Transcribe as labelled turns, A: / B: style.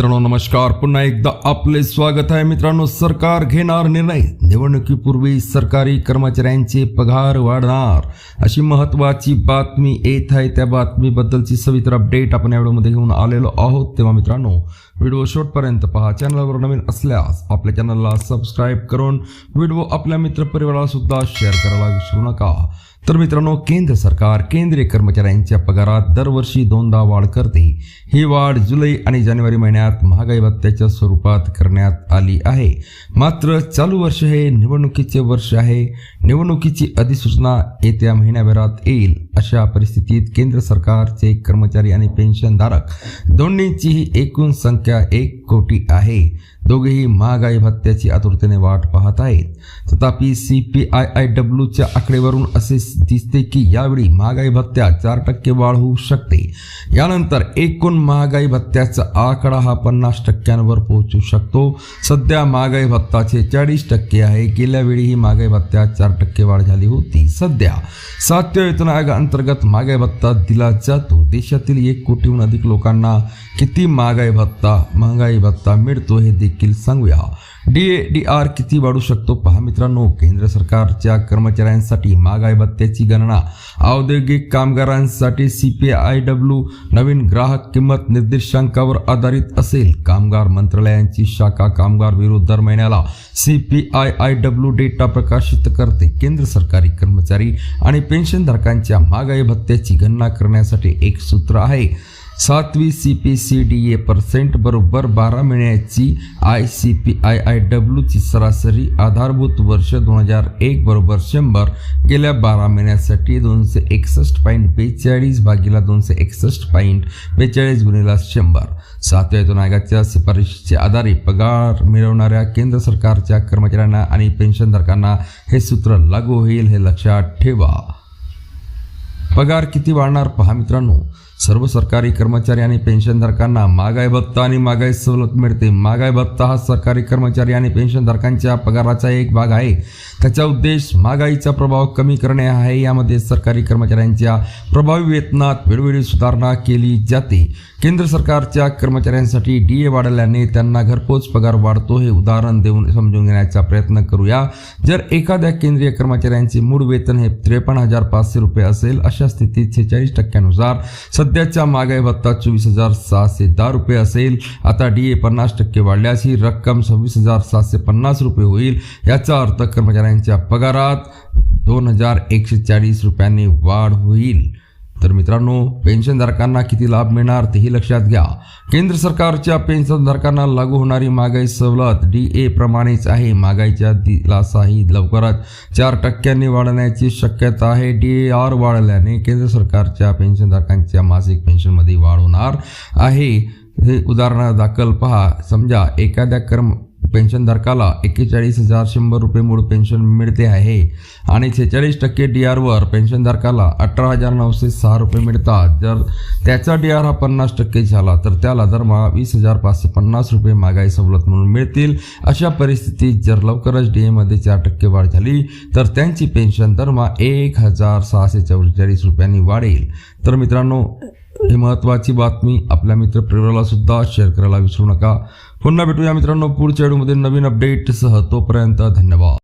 A: मित्रांनो नमस्कार. पुन्हा एकदा आपले स्वागत आहे मित्रांनो. सरकार घेणार निर्णय. निवडणुकीपूर्वी सरकारी कर्मचाऱ्यांचे पगार वाढणार. अशी महत्वाची बातमी येत आहे. त्या बातमीबद्दलची सविस्तर अपडेट आपण या व्हिडिओमध्ये घेऊन आलेलो आहोत. तेव्हा मित्रांनो व्हिडिओ शेवटपर्यंत पहा. चॅनलवर नवीन असल्यास आपल्या चॅनलला सबस्क्राईब करून व्हिडिओ आपल्या मित्रपरिवाराला सुद्धा शेअर करायला विसरू नका. तर मित्रांनो केंद्र सरकार केंद्रीय कर्मचाऱ्यांच्या पगारात दरवर्षी दोनदा वाढ करते. ही वाढ जुलै आणि जानेवारी महिन्यात महागाई भत्त्याच्या स्वरूपात करण्यात आली आहे. मात्र चालू वर्ष हे निवडणुकीचे वर्ष आहे. निवडणुकीची अधिसूचना येत्या महिन्याभरात येईल. अशा परिस्थितीत केंद्र सरकारचे कर्मचारी आणि पेन्शनधारक दोन्हींचीही एकूण संख्या एक कोटी आहे. दोघेही महागाई भत्त्याची आतुरतेने वाट पाहत आहेत. तथापि सी पी आय आय डब्ल्यूच्या आकडेवरून असे दिसते की यावेळी महागाई भत्त्या चार टक्के वाढ होऊ शकते. यानंतर एकूण महागाई भत्त्याचा आकडा हा पन्नास टक्क्यांवर पोहोचू शकतो. सध्या महागाई भत्ता चाळीस टक्के आहे. गेल्या वेळी ही महागाई भत्त्यात चार टक्के वाढ झाली होती. सध्या सातव्या वेतन आयोगाअंतर्गत महागाई भत्ता दिला जातो. देशातील एक कोटीहून अधिक लोकांना किती महागाई भत्ता महागाई भत्ता मिळतो हे देखील देखील सांगूया. डी ए डी आर किती वाढू शकतो? पहा मित्रांनो केंद्र सरकारच्या कर्मचाऱ्यांसाठी महागाई भत्त्याची गणना औद्योगिक कामगारांसाठी सी पी आय डब्ल्यू नवीन ग्राहक किंमत निर्देशांकावर आधारित असेल. कामगार मंत्रालयांची शाखा कामगार विरोध दर महिन्याला C P I I W data प्रकाशित करते. केंद्र सरकारी कर्मचारी आणि पेन्शनधारकांच्या महागाई भत्त्याची गणना करण्यासाठी एक सूत्र आहे. सातवी C P C D A percent बरोबर बारा महिन्याची I C P I I डब्ल्यूची सरासरी आधारभूत वर्ष दोन हजार एक बरोबर शंभर. गेल्या बारा महिन्यासाठी दोनशे एकसष्ट पॉईंट बेचाळीस भागीला दोनशे एकसष्ट पॉईंट बेचाळीस गुणिला शंभर. सातव्या वेतन आयोगाच्या शिफारशीच्या आधारे पगार मिळवणाऱ्या केंद्र सरकारच्या कर्मचाऱ्यांना आणि पेन्शनधारकांना हे सूत्र लागू होईल हे लक्षात ठेवा. पगार किती वाढणार पहा मित्रांनो? सर्व सरकारी कर्मचारी आणि पेन्शनधारकांना महागाई भत्ता आणि महागाई सवलत मिळते. महागाई भत्ता हा सरकारी कर्मचारी आणि पेन्शनधारकांच्या पगाराचा एक भाग आहे. त्याचा उद्देश महागाईचा प्रभाव कमी करणे आहे. यामध्ये सरकारी कर्मचाऱ्यांच्या प्रभावी वेतनात वेळोवेळी सुधारणा केली जाते. केंद्र सरकारच्या कर्मचाऱ्यांसाठी डी ए वाढल्याने त्यांना घरपोच पगार वाढतो हे उदाहरण देऊन समजून घेण्याचा प्रयत्न करूया. जर एखाद्या केंद्रीय कर्मचाऱ्यांचे मूळ वेतन हे त्रेपन्न हजार पाचशे रुपये असेल अशा स्थितीत सेहेचाळीस टक्क्यानुसार सध्याच्या महागाई भत्ता चोवीस हजार सहाशे दहा रुपये असेल. आता डी ए पन्नास टक्के वाढल्यास ही रक्कम सव्वीस हजार सातशे पन्नास रुपये होईल. याचा अर्थ कर्मचाऱ्यांच्या पगारात दोन हजार एकशे चाळीस रुपयांनी वाढ होईल. तर मित्रांनो पेन्शनधारकांना किती लाभ मिळणार तेही लक्षात घ्या. केंद्र सरकारच्या पेन्शनधारकांना लागू होणारी महागाई सवलत डी ए प्रमाणेच आहे. महागाईच्या दिलासाही लवकरच चार टक्क्यांनी वाढण्याची शक्यता आहे. डी ए आर वाढल्याने केंद्र सरकारच्या पेन्शनधारकांच्या मासिक पेन्शनमध्ये वाढ होणार आहे. हे उदाहरणादाखल पहा. समजा एखाद्या कर्म पेन्शनधारकाला एक्केचाळीस हजार शंभर रुपये मूळ पेन्शन मिळते आहे. आणि सेहेचाळीस टक्के डी आरवर पेन्शनधारकाला अठरा हजार नऊशे सहा रुपये मिळतात. जर त्याचा डी आर हा पन्नास टक्के झाला तर त्याला दरमहा वीस हजार पाचशे पन्नास रुपये महागाई सवलत म्हणून मिळतील. अशा परिस्थितीत जर लवकरच डी एमध्ये चार टक्के वाढ झाली तर त्यांची पेन्शन दरमहा एक हजार सहाशे चौवेचाळीस रुपयांनी वाढेल. तर मित्रांनो ही महत्त्वाची बातमी आपल्या मित्र परिवाराला सुद्धा शेअर करायला विसरू नका. पुन्हा भेटूया मित्रांनो पुढच्या व्हिडिओमध्ये. नवीन अपडेटसह तोपर्यंत धन्यवाद.